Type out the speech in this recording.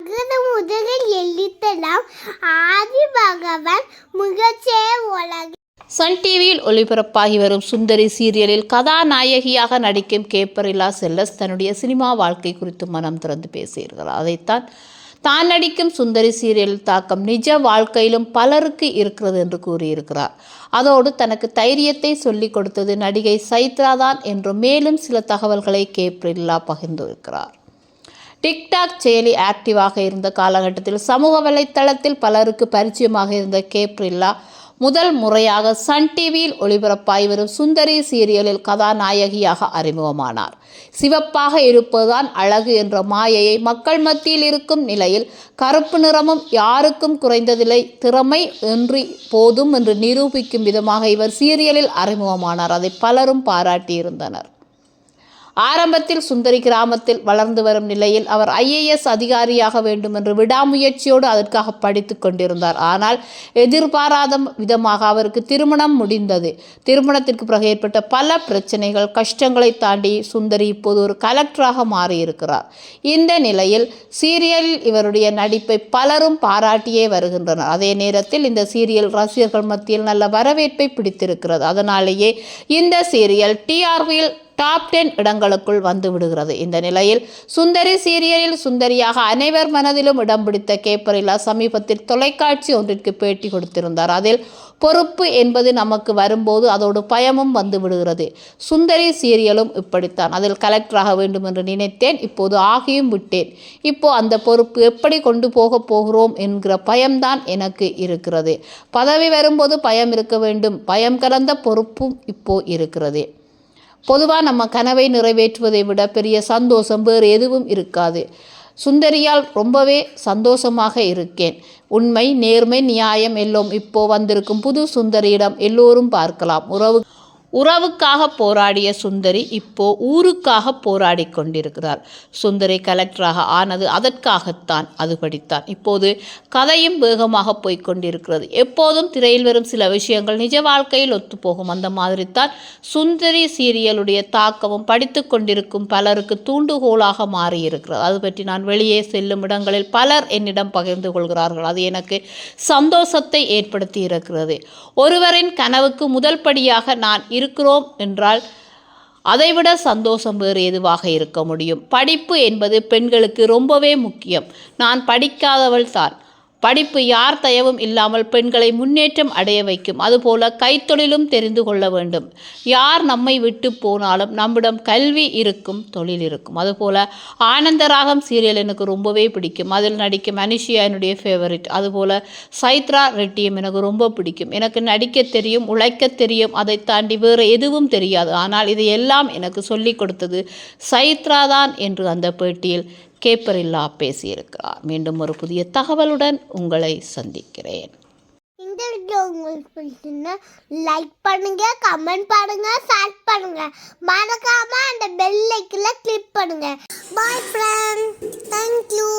அகர முதலில் எழுத்தலாம். ஆதி பகவான் முகச்சே உலக சன் டிவியில் ஒளிபரப்பாகி வரும் சுந்தரி சீரியலில் கதாநாயகியாக நடிக்கும் கேப்பரிலா செல்லஸ் தன்னுடைய சினிமா வாழ்க்கை குறித்து மனம் திறந்து பேசியிருக்கிறார் அதைத்தான் தான் நடிக்கும் சுந்தரி சீரியல் தாக்கம் நிஜ வாழ்க்கையிலும் பலருக்கு இருக்கிறது என்று கூறியிருக்கிறார். அதோடு தனக்கு தைரியத்தை சொல்லிக் கொடுத்தது நடிகை சைத்ரா தான் என்றும் மேலும் சில தகவல்களை கேப்ரில்லா பகிர்ந்திருக்கிறார். டிக்டாக் செயலி ஆக்டிவாக இருந்த காலகட்டத்தில் சமூக வலைத்தளத்தில் பலருக்கு பரிச்சயமாக இருந்த கேப்ரில்லா முதல் முறையாக சன் டிவியில் ஒளிபரப்பாய் வரும் சுந்தரி சீரியலில் கதாநாயகியாக அறிமுகமானார். சிவப்பாக இருப்பதுதான் அழகு என்ற மாயையை மக்கள் மத்தியில் இருக்கும் நிலையில் கருப்பு நிறமும் யாருக்கும் குறைந்ததில்லை திறமை இன்றி போதும் என்று நிரூபிக்கும் விதமாக இவர் சீரியலில் அறிமுகமானார். அதை பலரும் பாராட்டியிருந்தனர். ஆரம்பத்தில் சுந்தரி கிராமத்தில் வளர்ந்து வரும் நிலையில் அவர் ஐஏஎஸ் அதிகாரியாக வேண்டும் என்று விடாமுயற்சியோடு அதற்காக படித்து கொண்டிருந்தார். ஆனால் எதிர்பாராத விதமாக அவருக்கு திருமணம் முடிந்தது. திருமணத்திற்கு பிறகு ஏற்பட்ட பல பிரச்சனைகள் கஷ்டங்களை தாண்டி சுந்தரி இப்போது ஒரு கலெக்டராக மாறியிருக்கிறார். இந்த நிலையில் சீரியலில் இவருடைய நடிப்பை பலரும் பாராட்டியே வருகின்றனர். அதே நேரத்தில் இந்த சீரியல் ரசிகர்கள் மத்தியில் நல்ல வரவேற்பை பிடித்திருக்கிறது. அதனாலேயே இந்த சீரியல் டிஆர்பியில் டாப் டென் இடங்களுக்குள் வந்து விடுகிறது. இந்த நிலையில் சுந்தரி சீரியலில் சுந்தரியாக அனைவர் மனதிலும் இடம் பிடித்த கேப்பரிலா சமீபத்தில் தொலைக்காட்சி ஒன்றிற்கு பேட்டி கொடுத்திருந்தார். அதில் பொறுப்பு என்பது நமக்கு வரும்போது அதோடு பயமும் வந்து விடுகிறது. சுந்தரி சீரியலும் இப்படித்தான். அதில் கலெக்டராக வேண்டும் என்று நினைத்தேன். இப்போது ஆகியும் விட்டேன். இப்போ அந்த பொறுப்பு எப்படி கொண்டு போக போகிறோம் என்கிற பயம்தான் எனக்கு இருக்கிறது. பதவி வரும்போது பயம் இருக்க வேண்டும். பயம் கலந்த பொறுப்பும் இப்போ இருக்கிறது. பொதுவாக நம்ம கனவை நிறைவேற்றுவதை விட பெரிய சந்தோஷம் வேறு எதுவும் இருக்காது. சுந்தரியால் ரொம்பவே சந்தோஷமாக இருக்கேன். உண்மை நேர்மை நியாயம் எல்லாம் இப்போ வந்திருக்கும் புது சுந்தரியிடம் எல்லோரும் பார்க்கலாம். உறவு உறவுக்காக போராடிய சுந்தரி இப்போ ஊருக்காக போராடி கொண்டிருக்கிறார் சுந்தரி கலெக்டராக ஆனது அதற்காகத்தான் அது படித்தான் இப்போது கதையும் வேகமாக போய்கொண்டிருக்கிறது எப்போதும் திரையில் வரும் சில விஷயங்கள் நிஜ வாழ்க்கையில் ஒத்துப்போகும். அந்த மாதிரி தான் சுந்தரி சீரியலுடைய தாக்கமும் படித்து கொண்டிருக்கும் பலருக்கு தூண்டுகோலாக மாறியிருக்கிறது. அது பற்றி நான் வெளியே செல்லும் இடங்களில் பலர் என்னிடம் பகிர்ந்து கொள்கிறார்கள். அது எனக்கு சந்தோஷத்தை ஏற்படுத்தி இருக்கிறது ஒருவரின் கனவுக்கு முதல் படியாக நான் இரு இருக்கிறோம் என்றால் அதைவிட சந்தோஷம் வேறு எதுவாக இருக்க முடியும்? படிப்பு என்பது பெண்களுக்கு ரொம்பவே முக்கியம். நான் படிக்காதவள் தான். படிப்பு யார் தயவும் இல்லாமல் பெண்களை முன்னேற்றம் அடைய வைக்கும். அதுபோல கைத்தொழிலும் தெரிந்து கொள்ள வேண்டும். யார் நம்மை விட்டு போனாலும் நம்மிடம் கல்வி இருக்கும் தொழில் இருக்கும். அதுபோல ஆனந்தராகம் சீரியல் எனக்கு ரொம்பவே பிடிக்கும். அதில் நடிக்கும் அனிஷியா என்னுடைய ஃபேவரட் அதுபோல சைத்ரா ரெட்டியும் எனக்கு ரொம்ப பிடிக்கும். எனக்கு நடிக்க தெரியும் உழைக்க தெரியும். அதை தாண்டி வேறு எதுவும் தெரியாது. ஆனால் இதையெல்லாம் எல்லாம் எனக்கு சொல்லிக் கொடுத்தது சைத்ரா தான் என்று அந்த பேட்டியில் கேப்பரில்லா பேசியிருக்கிறார். மீண்டும் ஒரு புதிய தகவலுடன் உங்களை சந்திக்கிறேன். இந்த வீடியோ உங்களுக்கு பிடிச்சிருந்தா லைக் பண்ணுங்க கமெண்ட் பண்ணுங்க ஷேர் பண்ணுங்க. மறக்காம அந்த பெல் ஐக்கன்ல கிளிக் பண்ணுங்க. பாய் ஃப்ரெண்ட் தேங்க்யூ